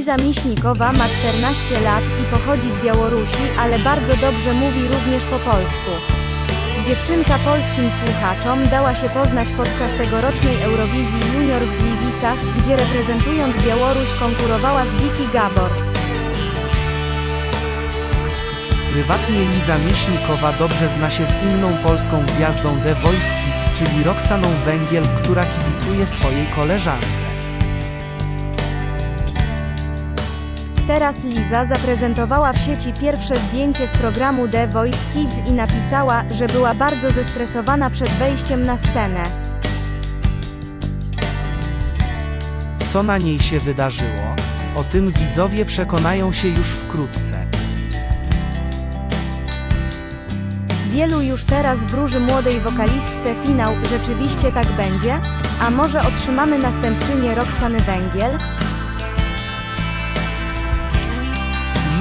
Liza Miśnikowa ma 14 lat i pochodzi z Białorusi, ale bardzo dobrze mówi również po polsku. Dziewczynka polskim słuchaczom dała się poznać podczas tegorocznej Eurowizji Junior w Gliwicach, gdzie reprezentując Białoruś konkurowała z Vicky Gabor. Prywatnie Liza Miśnikowa dobrze zna się z inną polską gwiazdą The Voice Kids, czyli Roxaną Węgiel, która kibicuje swojej koleżance. Teraz Liza zaprezentowała w sieci pierwsze zdjęcie z programu The Voice Kids i napisała, że była bardzo zestresowana przed wejściem na scenę. Co na niej się wydarzyło? O tym widzowie przekonają się już wkrótce. Wielu już teraz wróży młodej wokalistce finał, rzeczywiście tak będzie? A może otrzymamy następczynię Roxany Węgiel?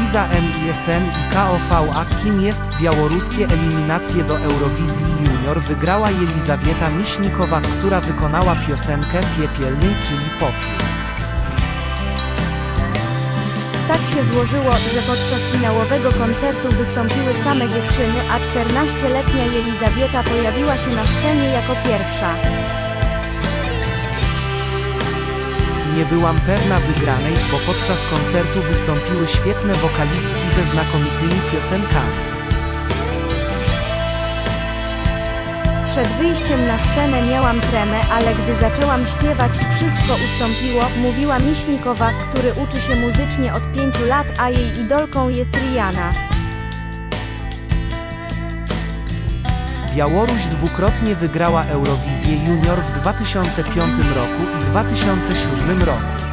Liza MISN i KOVA Kim jest białoruskie eliminacje do Eurowizji Junior wygrała Jelizawieta Miśnikowa, która wykonała piosenkę Piepielny, czyli popiół. Tak się złożyło, że podczas finałowego koncertu wystąpiły same dziewczyny, a 14-letnia Jelizawieta pojawiła się na scenie jako pierwsza. Nie byłam pewna wygranej, bo podczas koncertu wystąpiły świetne wokalistki ze znakomitymi piosenkami. Przed wyjściem na scenę miałam tremę, ale gdy zaczęłam śpiewać, wszystko ustąpiło, mówiła Miśnikowa, który uczy się muzycznie od 5 lat, a jej idolką jest Rihanna. Białoruś dwukrotnie wygrała Eurowizję Junior w 2005 roku i 2007 roku.